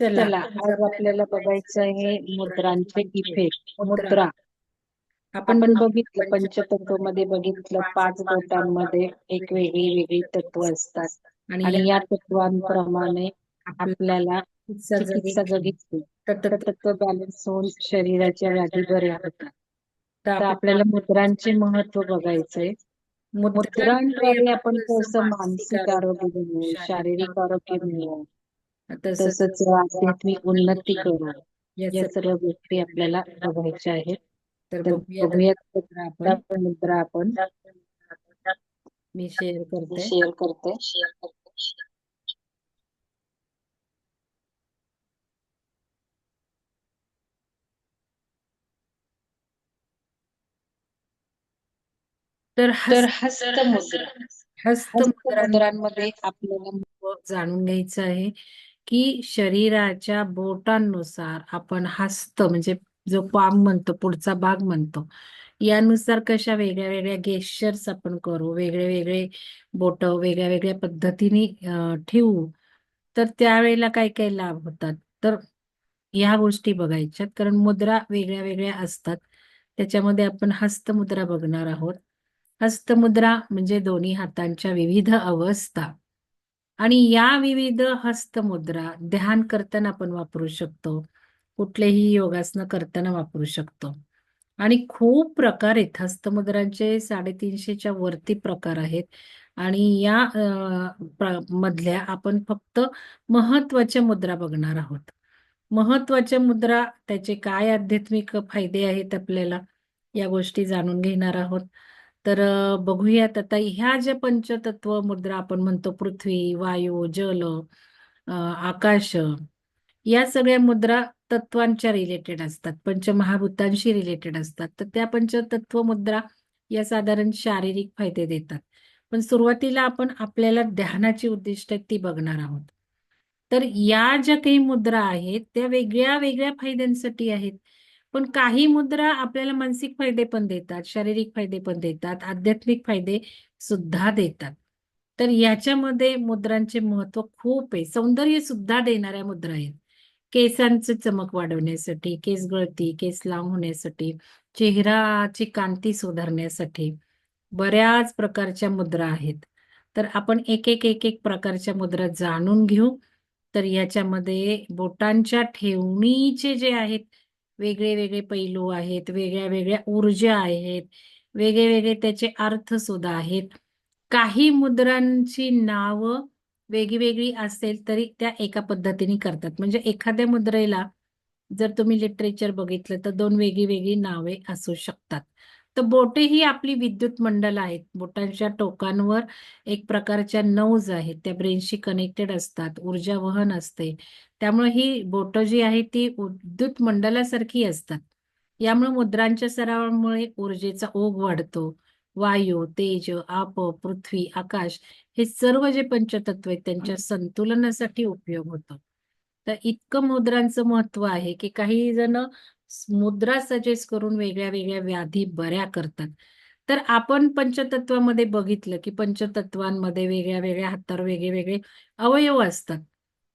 चला आज आपल्याला बघायचं आहे मुद्रांचे इफेक्ट मुद्रा. आपण बघितलं पंचतत्वमध्ये बघितलं पाच बोटांमध्ये एक वेगळी वेगळी तत्व असतात. आणि या तत्वांप्रमाणे आपल्याला चिकित्सा तर तत्व बॅलन्स होऊन शरीराच्या व्याधी बऱ्या होतात. तर आपल्याला मुद्रांचे महत्त्व बघायचंय. मुद्रांद्वारे आपण कसं मानसिक आरोग्य मिळवू शारीरिक आरोग्य मिळवू. तसंच आध्यात्मिक उन्नती करू. या सर्व गोष्टी आपल्याला बघायच्या आहेत. तर बघूयात आपण. मुद्रा आपण मी शेअर करते. शेअर करते. तर तर हस्त हस्तमुद्रा हस्तमुद्रा हस्तमुद्रांमध्ये आपल्याला जाणून घ्यायचं आहे की शरीराच्या बोटांनुसार आपण हस्त म्हणजे जो पाम म्हणतो पुढचा भाग म्हणतो यानुसार कशा वेगळ्या वेगळ्या गेस्चर्स आपण करू वेगळे वेगळे बोट वेगळ्या वेगळ्या पद्धतीने ठेवू तर त्यावेळेला काय काय लाभ होतात? तर ह्या गोष्टी बघायच्यात कारण मुद्रा वेगळ्या वेगळ्या असतात. त्याच्यामध्ये आपण हस्तमुद्रा बघणार आहोत. हस्तमुद्रा म्हणजे दोन्ही हातांच्या विविध अवस्था. आणि या विविध हस्तमुद्रा ध्यान करताना आपण वापरू शकतो. कुठलेही योगासनं करताना वापरू शकतो. आणि खूप प्रकार आहेत. हस्तमुद्रांचे साडेतीनशेच्या वरती प्रकार आहेत. आणि या मधल्या आपण फक्त महत्त्वाच्या मुद्रा बघणार आहोत. महत्त्वाच्या मुद्रा त्याचे काय आध्यात्मिक फायदे आहेत आपल्याला या गोष्टी जाणून घेणार आहोत. तर बघूयात आता ह्या ज्या पंचतत्व मुद्रा आपण म्हणतो पृथ्वी वायू जल आकाश या सगळ्या मुद्रा तत्वांच्या रिलेटेड असतात पंचमहाभूतांशी रिलेटेड असतात. तर त्या पंचतत्व मुद्रा या साधारण शारीरिक फायदे देतात. पण सुरुवातीला आपण आपल्याला ध्यानाची उद्दिष्ट ती बघणार आहोत. तर या ज्या काही मुद्रा आहेत त्या वेगळ्या वेगळ्या फायद्यांसाठी आहेत. पण काही मुद्रा आपल्याला मानसिक फायदे पण देतात शारीरिक फायदे पण देतात आध्यात्मिक फायदे सुद्धा देतात. तर याच्यामध्ये मुद्रांचे महत्त्व खूप आहे. सौंदर्य सुद्धा देणाऱ्या मुद्रा आहेत. केसांचे चमक वाढवण्यासाठी केस गळती केस लांब होण्यासाठी चेहराची कांती सुधारण्यासाठी बऱ्याच प्रकारच्या मुद्रा आहेत. तर आपण एक एक एक एक प्रकारच्या मुद्रा जाणून घेऊ. तर याच्यामध्ये बोटांच्या ठेवणीचे जे आहेत वेगळे वेगळे पैलू आहेत वेगळ्या वेगळ्या ऊर्जा आहेत वेगळे वेगळे त्याचे अर्थ सुद्धा आहेत. काही मुद्रांची नावं वेगळी असेल तरी त्या एका पद्धतीने करतात. म्हणजे एखाद्या मुद्रेला जर तुम्ही लिटरेचर बघितलं तर दोन वेगळी वेगळी नावे असू शकतात. तर बोटे ही आपली विद्युत मंडल आहेत. बोटांच्या टोकांवर एक प्रकारच्या नौज आहेत. त्या ब्रेनशी कनेक्टेड असतात. ऊर्जा वहन असते. त्यामुळे ही बोट जी आहे ती विद्युत मंडलासारखी असतात. यामुळे मुद्रांच्या सरावामुळे ऊर्जेचा ओघ वाढतो. वायू तेज आप पृथ्वी आकाश हे सर्व जे पंचतत्व आहेत त्यांच्या संतुलनासाठी उपयोग होतो. तर इतकं मुद्रांचं महत्त्व आहे की काही जण मुद्रा सजेस्ट करून वेगळ्या वेगळ्या व्याधी बऱ्या करतात. तर आपण पंचतत्वामध्ये बघितलं की पंचतत्वांमध्ये वेगळ्या वेगळ्या हातावर वेगळे वेगळे अवयव असतात.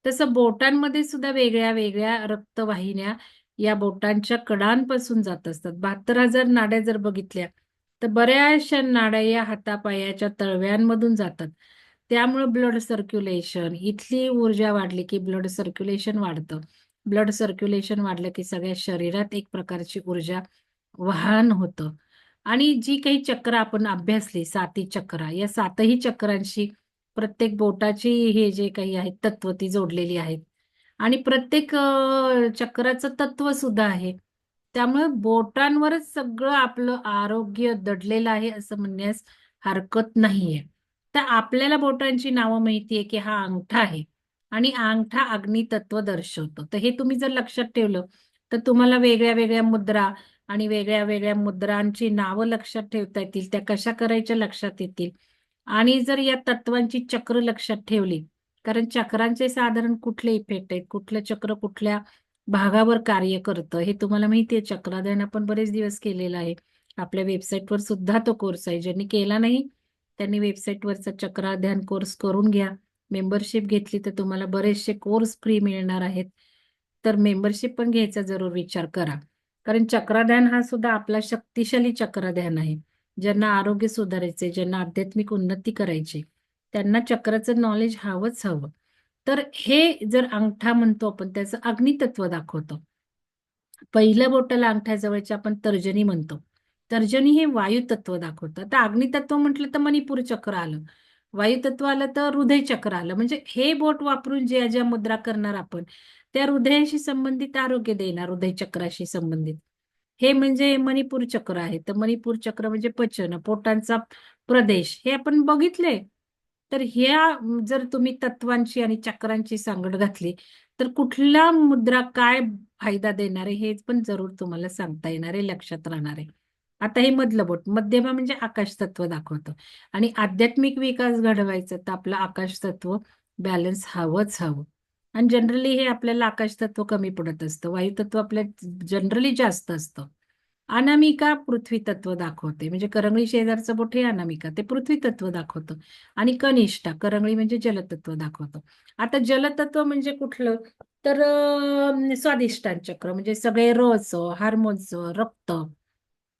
तसं बोटांमध्ये सुद्धा वेगळ्या वेगळ्या रक्तवाहिन्या या बोटांच्या कडांपासून जात असतात. बहात्तर हजार नाड्या जर बघितल्या तर बऱ्याचशा नाड्या या हातापायाच्या तळव्यांमधून जातात. त्यामुळे ब्लड सर्क्युलेशन इथली ऊर्जा वाढली की ब्लड सर्क्युलेशन वाढतं. ब्लड सर्क्युलेशन वाढलं की सगळ्या शरीरात एक प्रकारची ऊर्जा वाहन होतं. आणि जी काही चक्र आपण अभ्यासली साती चक्र या सातही चक्रांशी प्रत्येक बोटाची हे जे काही आहेत तत्व ती जोडलेली आहेत. आणि प्रत्येक चक्राचं तत्व सुद्धा आहे. त्यामुळे बोटांवरच सगळं आपलं आरोग्य दडलेलं आहे असं म्हणण्यास हरकत नाहीये. तर आपल्याला बोटांची नावं माहिती आहे की हा अंगठा आहे. आणि अंगठा अग्नितत्व दर्शवतो. तर हे तुम्ही जर लक्षात ठेवलं तर तुम्हाला वेगळ्या वेगळ्या मुद्रा आणि वेगळ्या वेगळ्या मुद्रांची नावं लक्षात ठेवता येतील त्या कशा करायच्या लक्षात येतील? आणि जर या तत्वांची चक्र लक्षात ठेवली कारण चक्रांचे साधारण कुठले इफेक्ट आहेत? कुठलं चक्र कुठल्या भागावर कार्य करतं? हे तुम्हाला माहितीये चक्राध्ययन आपण बरेच दिवस केलेलं आहे. आपल्या वेबसाईटवर सुद्धा तो कोर्स आहे. ज्यांनी केला नाही त्यांनी वेबसाईटवरचा चक्राध्ययन कोर्स करून घ्या. मेंबरशिप घेतली तर तुम्हाला बरेचसे कोर्स फ्री मिळणार आहेत. तर मेंबरशिप पण घ्यायचा जरूर विचार करा. कारण चक्राध्यान हा सुद्धा आपला शक्तिशाली चक्राध्यान आहे. ज्यांना आरोग्य सुधारायचे ज्यांना आध्यात्मिक उन्नती करायची त्यांना चक्राचं नॉलेज हवंच हवं. तर हे जर अंगठा म्हणतो आपण त्याचं अग्नितत्व दाखवतो. पहिल्या बोटाला अंगठ्याजवळच्या आपण तर्जनी म्हणतो. तर्जनी हे वायुतत्व दाखवतं. आता अग्नितत्व म्हटलं तर मणिपूर चक्र आलं. वायुतत्व आलं तर हृदय चक्र आलं. म्हणजे हे बोट वापरून ज्या ज्या मुद्रा करणार आपण त्या हृदयाशी संबंधित आरोग्य देणार हृदय चक्राशी संबंधित. हे म्हणजे मणिपूर चक्र आहे. तर मणिपूर चक्र म्हणजे पचन पोटांचा प्रदेश. हे आपण बघितले. तर ह्या जर तुम्ही तत्वांची आणि चक्रांची सांगड घातली तर कुठला मुद्रा काय फायदा देणार आहे हे पण जरूर तुम्हाला सांगता येणार आहे लक्षात राहणार आहे. आता हे मधलं बोट मध्यमा म्हणजे आकाश तत्व दाखवतं. आणि आध्यात्मिक विकास घडवायचा तर आपलं आकाश तत्व बॅलन्स हवंच हवं. आणि जनरली हे आपल्याला आकाश तत्व कमी पडत असतं. वायू तत्व आपल्या जनरली जास्त असतं. अनामिका पृथ्वी तत्व दाखवते. म्हणजे करंगळी शेजारचं बोट हे अनामिका ते पृथ्वी तत्व दाखवतं. आणि कनिष्ठा करंगळी म्हणजे जलतत्व दाखवतं. आता जलतत्व म्हणजे कुठलं? तर अं, स्वादिष्टान चक्र म्हणजे सगळे रस हार्मोन्स रक्त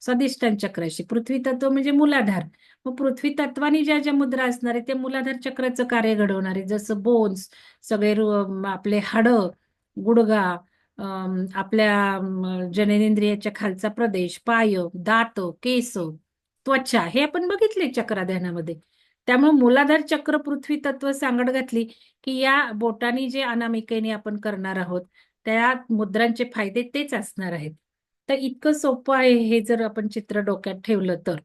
स्वादिष्टान चक्राशी पृथ्वी तत्व म्हणजे मुलाधार. मग पृथ्वी तत्वाने ज्या ज्या मुद्रा असणार आहे ते मुलाधार चक्राचं कार्य घडवणार आहे जसं बोन्स सगळे आपले हाडं गुडगा आपल्या जननेंद्रियाच्या खालचा प्रदेश पाय दात केस त्वचा हे आपण बघितले चक्राध्यानामध्ये. त्यामुळे मुलाधार चक्र पृथ्वी तत्व सांगड घातली की या बोटानी जे अनामिकेने आपण करणार आहोत त्या मुद्रांचे फायदे तेच असणार आहेत. तर इतकं सोपं आहे हे जर आपण चित्र डोक्यात ठेवलं तर.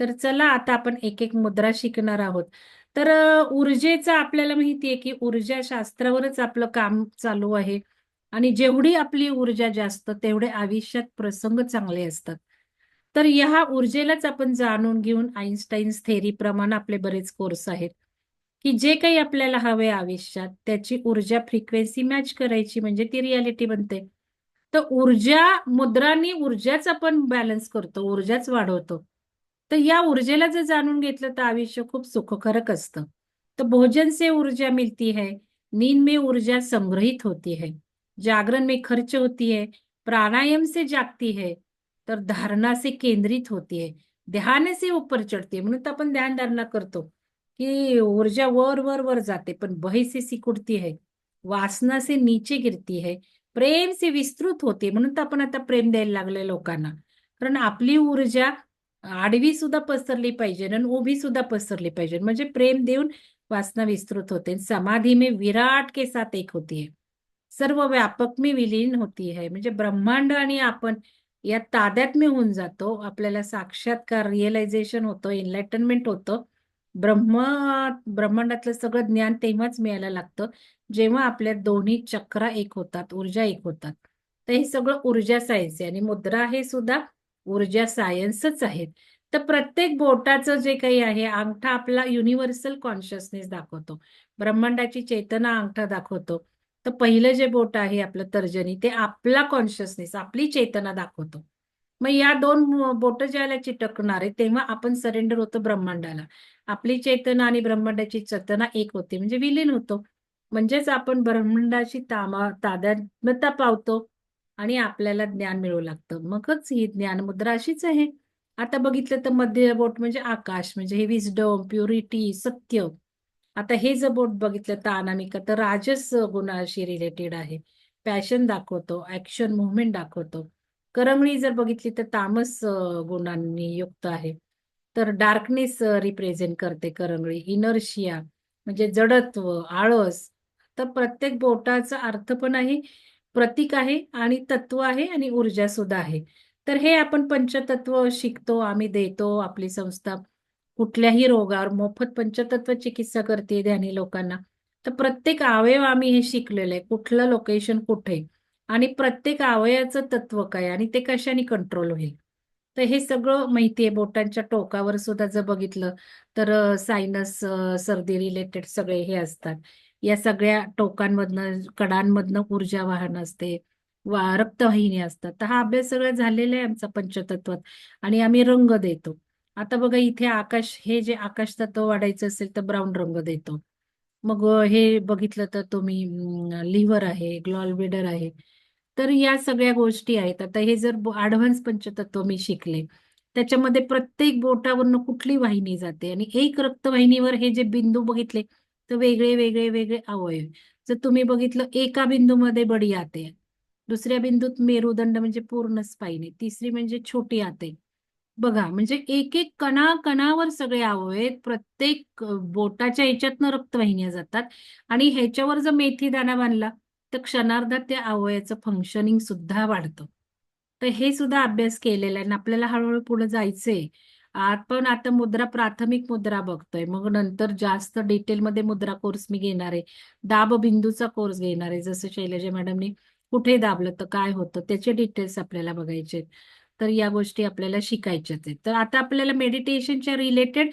तर चला आता आपण एक एक मुद्रा शिकणार आहोत. तर ऊर्जेचा ऊर्जेचं आपल्याला माहिती आहे की ऊर्जा शास्त्रावरच आपलं काम चालू आहे. आणि जेवढी आपली ऊर्जा जास्त तेवढे आयुष्यात प्रसंग चांगले असतात. तर ह्या ऊर्जेलाच आपण जाणून घेऊन आईन्स्टाईन्स थेरी प्रमाण आपले बरेच कोर्स आहेत. की जे काही आपल्याला हवे आयुष्यात त्याची ऊर्जा फ्रिक्वेन्सी मॅच करायची म्हणजे ती रियालिटी बनते. तर ऊर्जा मुद्रांनी ऊर्जाच आपण बॅलन्स करतो ऊर्जाच वाढवतो. तर या ऊर्जेला जर जाणून घेतलं तर आयुष्य खूप सुखकारक असतं. तर भोजन से ऊर्जा मिलती है नींद में ऊर्जा संग्रहित होती है जागरण में खर्च होती है प्राणायाम से जागती है तर धारणा से केंद्रित होती है. ध्यान से ऊपर चढते म्हणून तर आपण ध्यान धारणा करतो की ऊर्जा वर वर वर जाते पण बहे से सिकुड़ती है? वासना से नीचे गिरती है प्रेम से विस्तृत होते म्हणून तर आपण आता प्रेम द्यायला लागले लोकांना. कारण आपली ऊर्जा आडवी सुद्धा पसरली पाहिजे आणि उभी सुद्धा पसरली पाहिजे. म्हणजे प्रेम देऊन वासना विस्तृत होते समाधी में विराट के साथ एक होती है सर्व व्यापक में विलीन होती है म्हणजे ब्रह्मांड आणि आपण या ताद्यात मी होऊन जातो. आपल्याला साक्षात्कार रिअलायझेशन होतं एनलाइटनमेंट होतं. ब्रह्म ब्रह्मांडातलं सगळं ज्ञान तेव्हाच मिळायला लागतं. जेव्हा आपल्या दोन्ही चक्र एक होतात ऊर्जा एक होतात. तर हे सगळं ऊर्जा सायन्स आहे आणि मुद्रा हे सुद्धा ऊर्जा सायन्सच आहेत. तर प्रत्येक बोटाचं जे काही आहे अंगठा आपला युनिव्हर्सल कॉन्शियसनेस दाखवतो. ब्रह्मांडाची चेतना अंगठा दाखवतो. तर पहिलं जे बोट आहे आपलं तर्जनी ते आपला कॉन्शियसनेस आपली चेतना दाखवतो. मग या दोन बोट ज्याला चिटकणार आहे तेव्हा आपण सरेंडर होतो ब्रह्मांडाला. आपली चेतना आणि ब्रह्मांडाची चेतना एक होते म्हणजे विलीन होतो. म्हणजेच आपण ब्रह्मांडाची तामा तादात्म्यता पावतो आणि आपल्याला ज्ञान मिळू लागतं. मगच ही ज्ञानमुद्रा अशीच आहे. आता बघितलं तर मध्य बोट म्हणजे आकाश म्हणजे हे विजडम प्युरिटी सत्य. आता हे जर बोट बघितलं तर अनामिका तर राजस गुणाशी रिलेटेड आहे. पॅशन दाखवतो ऍक्शन मुवमेंट दाखवतो. करंगळी जर बघितली तर तामस गुणांनी युक्त आहे. तर डार्कनेस रिप्रेझेंट करते करंगळी. इनर्शिया म्हणजे जडत्व आळस तर प्रत्येक बोटाचा अर्थ पण आहे प्रतीक आहे आणि तत्व आहे आणि ऊर्जा सुद्धा आहे. तर हे आपण पंचतत्व शिकतो आम्ही देतो आपली संस्था. कुठल्याही रोगावर मोफत पंचतत्व चिकित्सा करते ध्यानी लोकांना. तर प्रत्येक अवयव आम्ही हे शिकलेलं आहे कुठलं लोकेशन कुठे आणि प्रत्येक अवयवाचं तत्व काय आणि ते कशाने कंट्रोल होईल. तर हे सगळं माहिती आहे बोटांच्या टोकावर सुद्धा जर बघितलं तर सायनस सर्दी रिलेटेड सगळे हे असतात. या सगळ्या टोकांमधनं कडांमधनं ऊर्जा वाहन असते. वा रक्तवाहिनी असतात. तर हा अभ्यास सगळा झालेला आहे आमचा पंचतत्वात. आणि आम्ही रंग देतो. आता बघा इथे आकाश हे जे आकाश तत्व वाढायचं असेल तर ब्राऊन रंग देतो. मग हे बघितलं तर तुम्ही लिव्हर आहे ग्लॉलब्लेडर आहे. तर या सगळ्या गोष्टी आहेत. आता हे जर ऍडव्हान्स पंचतत्व मी शिकले त्याच्यामध्ये प्रत्येक बोटावरनं कुठली वाहिनी जाते? आणि एक रक्तवाहिनीवर हे जे बिंदू बघितले तर वेगळे वेगळे वेगळे अवयव. जर तुम्ही बघितलं एका बिंदूमध्ये बडी आते. दुसऱ्या बिंदूत मेरुदंड म्हणजे पूर्ण स्पाईन आहे तिसरी म्हणजे छोटी आते. बघा म्हणजे एक एक कणा कणावर सगळे अवयव आहेत. प्रत्येक बोटाच्या ह्याच्यातनं रक्तवाहिन्या जातात. आणि ह्याच्यावर जर मेथी दाणा बांधला तर क्षणार्धात त्या अवयवाचं फंक्शनिंग सुद्धा वाढतं. तर हे सुद्धा अभ्यास केलेला आहे. आणि आपल्याला हळूहळू पुढे जायचंय. आपण आता मुद्रा प्राथमिक मुद्रा बघतोय. मग नंतर जास्त डिटेलमध्ये मुद्रा कोर्स मी घेणार आहे. दाब बिंदूचा कोर्स घेणार आहे. जसं शैलजा मॅडमनी कुठे दाबलं तर काय होतं त्याचे डिटेल्स आपल्याला बघायचे तर या गोष्टी आपल्याला शिकायच्याच आहेत. तर आता आपल्याला मेडिटेशनच्या रिलेटेड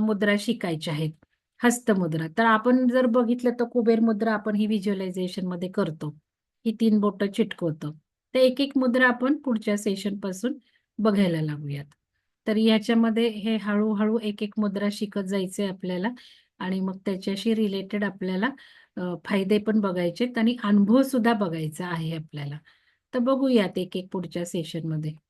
मुद्रा शिकायच्या आहेत. हस्तमुद्रा तर आपण जर बघितलं तर कुबेर मुद्रा आपण ही व्हिज्युअलायझेशनमध्ये करतो. ही तीन बोटं चिटकवतो. तर एक एक मुद्रा आपण पुढच्या सेशनपासून बघायला लागूयात. तर याच्यामध्ये हे हळूहळू एक एक मुद्रा शिकत जायचे आपल्याला आणि मग त्याच्याशी रिलेटेड आपल्याला फायदे पण बघायचे आणि अनुभव सुद्धा बघायचा आहे आपल्याला. तर बघूयात एक एक पुढच्या सेशनमध्ये